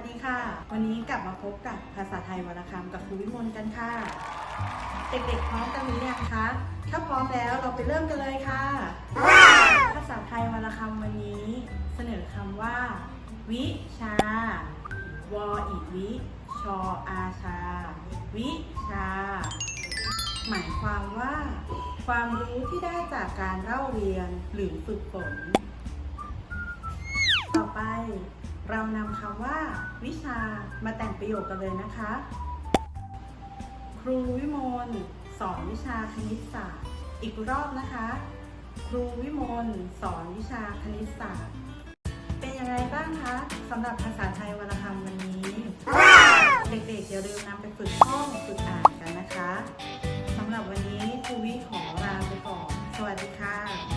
สดีค่ะ วันนี้กลับมาพบกับภาษาไทยวรรณคำกับครูวิมลกันค่ะ เด็กๆพร้อมกันหรือยังคะ ถ้าพร้อมแล้วเราไปเริ่มกันเลยค่ะ ภาษาไทยวรรณคำวันนี้ เสนอคำว่า วิชา วออีวิ ชออาชา วิชา หมายความว่า ความรู้ที่ได้จากการเล่าเรียนหรือฝึกฝน เรานำคำว่า วิชามาแต่งประโยคกันเลยนะคะ ครูวิมลสอนวิชาคณิตศาสตร์ อีกรอบนะคะ ครูวิมลสอนวิชาคณิตศาสตร์ เป็นยังไงบ้างคะสำหรับภาษาไทยวรรณคำวันนี้ เด็กๆอย่าลืมนำไปฝึกท่องฝึกอ่านกันนะคะสำหรับวันนี้ครูวิขอลาไปก่อน สวัสดีค่ะ